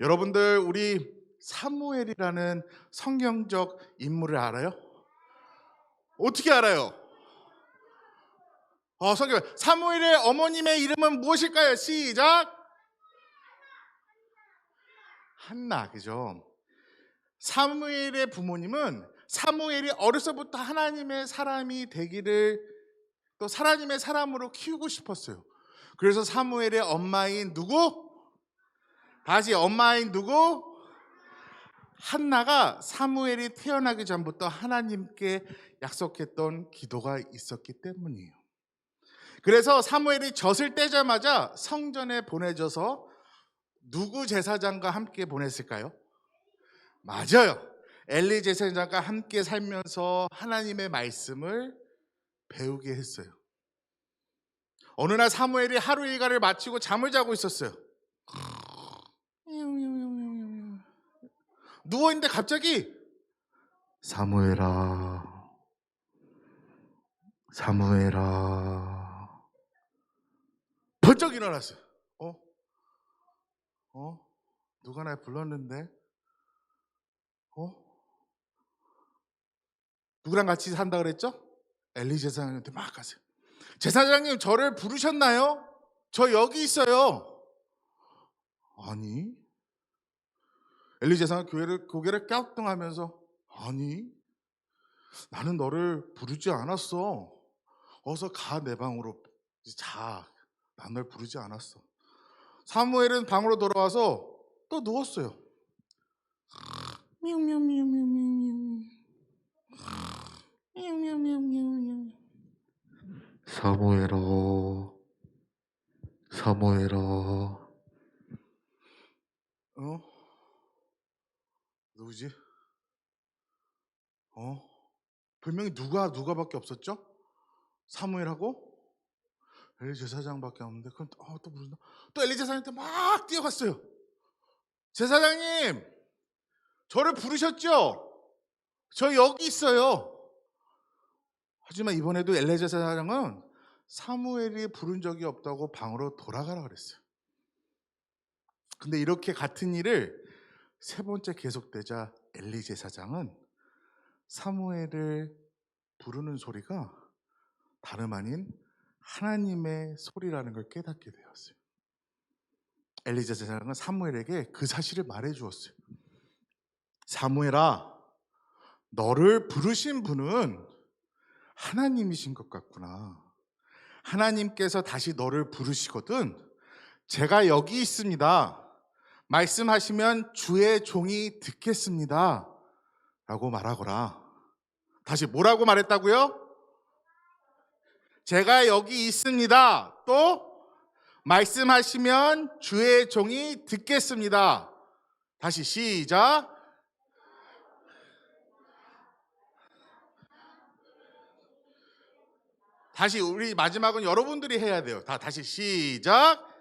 여러분들 우리 사무엘이라는 성경적 인물을 알아요? 어떻게 알아요? 어, 성경 사무엘의 어머님의 이름은 무엇일까요? 시작. 한나 그죠? 사무엘의 부모님은 사무엘이 어려서부터 하나님의 사람이 되기를 또 하나님의 사람으로 키우고 싶었어요. 그래서 사무엘의 엄마인 누구? 다시 엄마인 누구? 한나가 사무엘이 태어나기 전부터 하나님께 약속했던 기도가 있었기 때문이에요. 그래서 사무엘이 젖을 떼자마자 성전에 보내져서 누구 제사장과 함께 보냈을까요? 맞아요. 엘리 제사장과 함께 살면서 하나님의 말씀을 배우게 했어요. 어느 날 사무엘이 하루 일과를 마치고 잠을 자고 있었어요. 누워 있는데 갑자기 사무엘아 사무엘아 번쩍 일어났어요. 어? 어? 누가 날 불렀는데? 어? 누구랑 같이 산다 그랬죠? 엘리 제사장한테 막 가세요. 제사장님 저를 부르셨나요? 저 여기 있어요. 아니 엘리 제사장 교회를 고개를 깍뚱하면서 아니 나는 너를 부르지 않았어. 어서 가 내 방으로 자. 난 널 부르지 않았어. 사무엘은 방으로 돌아와서 또 누웠어요. 사무엘아, 사무엘아. 어? 누구지? 어? 분명히 누가 누가밖에 없었죠? 사무엘하고 엘리 제사장밖에 없는데 그럼 또, 어, 또 부른다. 또 엘리 제사장한테 막 뛰어갔어요. 제사장님, 저를 부르셨죠? 저 여기 있어요. 하지만 이번에도 엘리 제사장은 사무엘이 부른 적이 없다고 방으로 돌아가라 그랬어요. 근데 이렇게 같은 일을 세 번째 계속되자 엘리 제사장은 사무엘을 부르는 소리가 다름 아닌 하나님의 소리라는 걸 깨닫게 되었어요. 엘리 제사장은 사무엘에게 그 사실을 말해 주었어요. 사무엘아, 너를 부르신 분은 하나님이신 것 같구나. 하나님께서 다시 너를 부르시거든. 제가 여기 있습니다. 말씀하시면 주의 종이 듣겠습니다. 라고 말하거라. 다시 뭐라고 말했다고요? 제가 여기 있습니다. 또 말씀하시면 주의 종이 듣겠습니다. 다시 시작. 다시 우리 마지막은 여러분들이 해야 돼요. 다 다시 시작.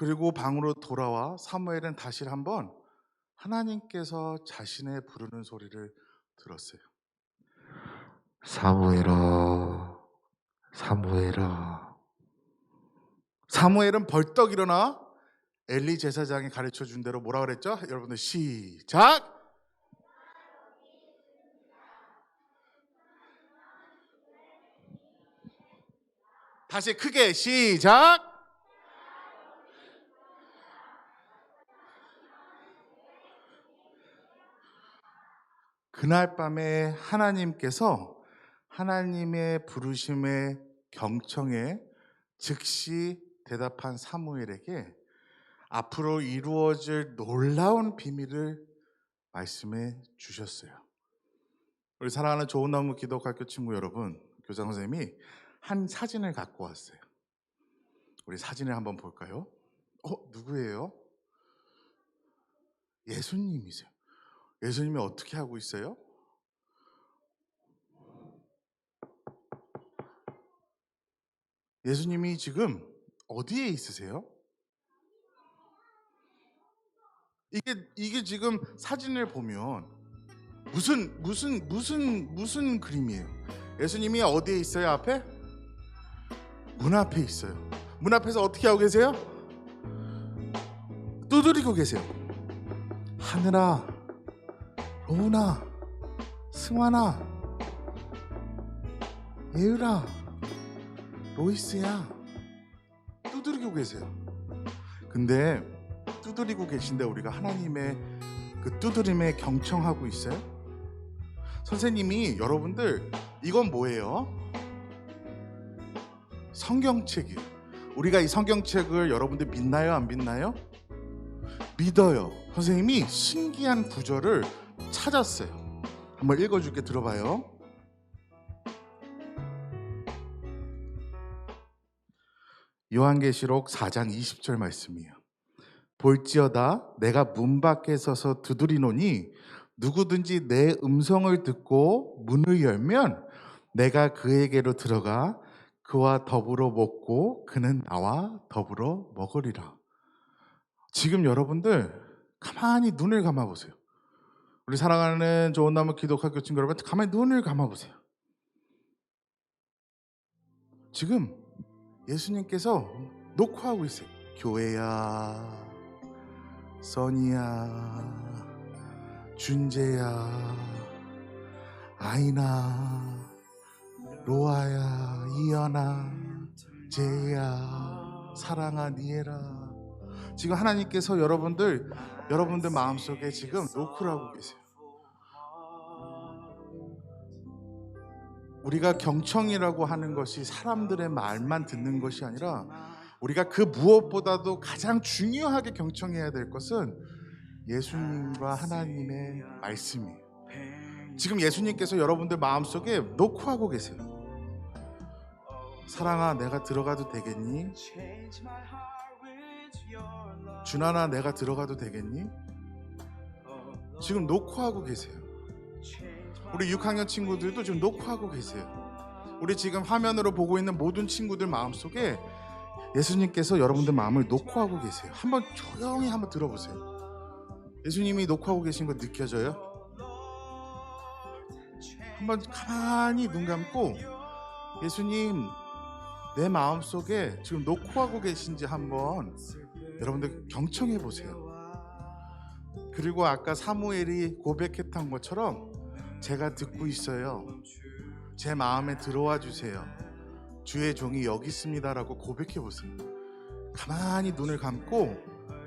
그리고 방으로 돌아와 사무엘은 다시 한번 하나님께서 자신의 부르는 소리를 들었어요. 사무엘아, 사무엘아. 사무엘은 벌떡 일어나 엘리 제사장이 가르쳐 준 대로 뭐라 그랬죠? 여러분들 시작. 다시 크게 시작. 그날 밤에 하나님께서 하나님의 부르심에 경청에 즉시 대답한 사무엘에게 앞으로 이루어질 놀라운 비밀을 말씀해 주셨어요. 우리 사랑하는 좋은 나무 기독학교 친구 여러분, 교장 선생님이 한 사진을 갖고 왔어요. 우리 사진을 한번 볼까요? 어, 누구예요? 예수님이세요. 예수님이 어떻게 하고 있어요? 예수님이 지금 어디에 있으세요? 이게 이게 지금 사진을 보면 무슨 무슨 무슨 무슨 그림이에요? 예수님이 어디에 있어요? 앞에? 문 앞에 있어요. 문 앞에서 어떻게 하고 계세요? 두드리고 계세요. 하늘아, 로운아, 승환아, 예을아, 로이스야. 두드리고 계세요. 근데 두드리고 계신데 우리가 하나님의 그 두드림에 경청하고 있어요? 선생님이 여러분들 이건 뭐예요? 성경책이에요. 우리가 이 성경책을 여러분들 믿나요? 안 믿나요? 믿어요. 선생님이 신기한 구절을 찾았어요. 한번 읽어줄게 들어봐요. 요한계시록 4장 20절 말씀이에요. 볼지어다 내가 문 밖에 서서 두드리노니 누구든지 내 음성을 듣고 문을 열면 내가 그에게로 들어가 그와 더불어 먹고 그는 나와 더불어 먹으리라. 지금 여러분들 가만히 눈을 감아 보세요. 우리 사랑하는 좋은 나무 기독학교 친구 여러분 가만히 눈을 감아 보세요. 지금 예수님께서 녹화하고 있어요. 교회야, 써니야, 준재야, 아이나, 로아야, 이연아, 제야, 사랑아, 니에라. 지금 하나님께서 여러분들 여러분들 마음속에 지금 노크를 하고 계세요. 우리가 경청이라고 하는 것이 사람들의 말만 듣는 것이 아니라 우리가 그 무엇보다도 가장 중요하게 경청해야 될 것은 예수님과 하나님의 말씀이에요. 지금 예수님께서 여러분들 마음속에 녹화하고 계세요. 사랑아, 내가 들어가도 되겠니? 준하나, 내가 들어가도 되겠니? 지금 녹화하고 계세요. 우리 6학년 친구들도 지금 녹화하고 계세요. 우리 지금 화면으로 보고 있는 모든 친구들 마음속에 예수님께서 여러분들 마음을 녹화하고 계세요. 한번 조용히 한번 들어보세요. 예수님이 녹화하고 계신 거 느껴져요? 한번 가만히 눈 감고 예수님 내 마음 속에 지금 녹화하고 계신지 한번 여러분들 경청해 보세요. 그리고 아까 사무엘이 고백했던 것처럼 제가 듣고 있어요. 제 마음에 들어와 주세요. 주의 종이 여기 있습니다라고 고백해 보세요. 가만히 눈을 감고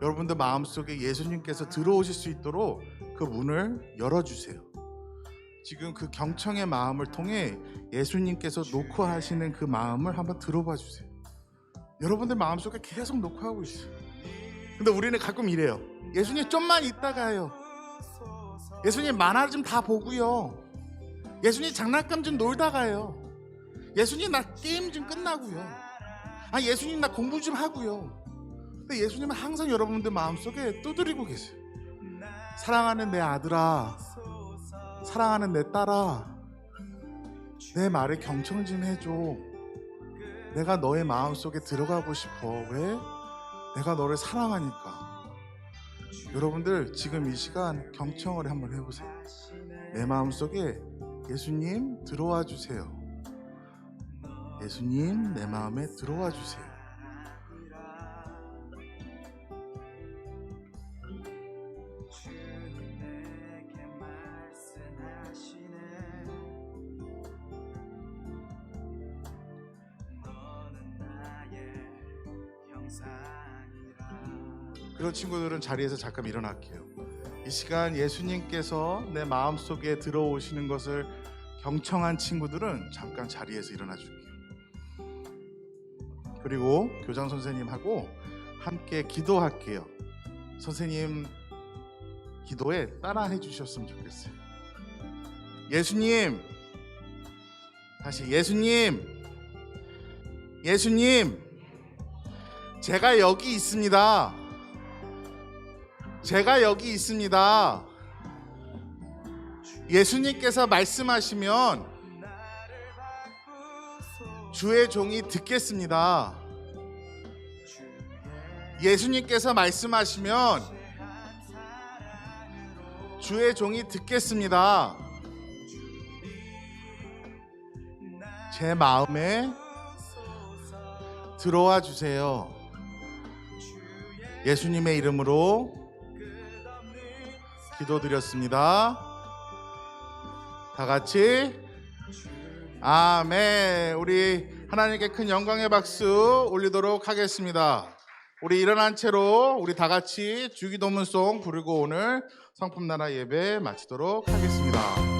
여러분들 마음속에 예수님께서 들어오실 수 있도록 그 문을 열어 주세요. 지금 그 경청의 마음을 통해 예수님께서 녹화하시는 그 마음을 한번 들어봐 주세요. 여러분들 마음속에 계속 녹화하고 있어요. 근데 우리는 가끔 이래요. 예수님 좀만 있다가요. 예수님 만화 좀 다 보고요. 예수님 장난감 좀 놀다 가요. 예수님 나 게임 좀 끝나고요. 아 예수님 나 공부 좀 하고요. 근데 예수님은 항상 여러분들 마음속에 두드리고 계세요. 사랑하는 내 아들아, 사랑하는 내 딸아, 내 말에 경청 좀 해줘. 내가 너의 마음속에 들어가고 싶어. 왜? 내가 너를 사랑하니까. 여러분들 지금 이 시간 경청을 한번 해보세요. 내 마음속에 예수님 들어와 주세요. 예수님 내 마음에 들어와 주세요. 그런 친구들은 자리에서 잠깐 일어날게요. 이 시간 예수님께서 내 마음 속에 들어오시는 것을 경청한 친구들은 잠깐 자리에서 일어나 줄게요. 그리고 교장 선생님하고 함께 기도할게요. 선생님 기도에 따라해 주셨으면 좋겠어요. 예수님 다시 예수님 예수님 제가 여기 있습니다. 제가 여기 있습니다. 예수님께서 말씀하시면 주의 종이 듣겠습니다. 예수님께서 말씀하시면 주의 종이 듣겠습니다. 제 마음에 들어와 주세요. 예수님의 이름으로 기도드렸습니다. 다 같이 아멘. 우리 하나님께 큰 영광의 박수 올리도록 하겠습니다. 우리 일어난 채로 우리 다 같이 주기도문송 부르고 오늘 성품 나라 예배 마치도록 하겠습니다.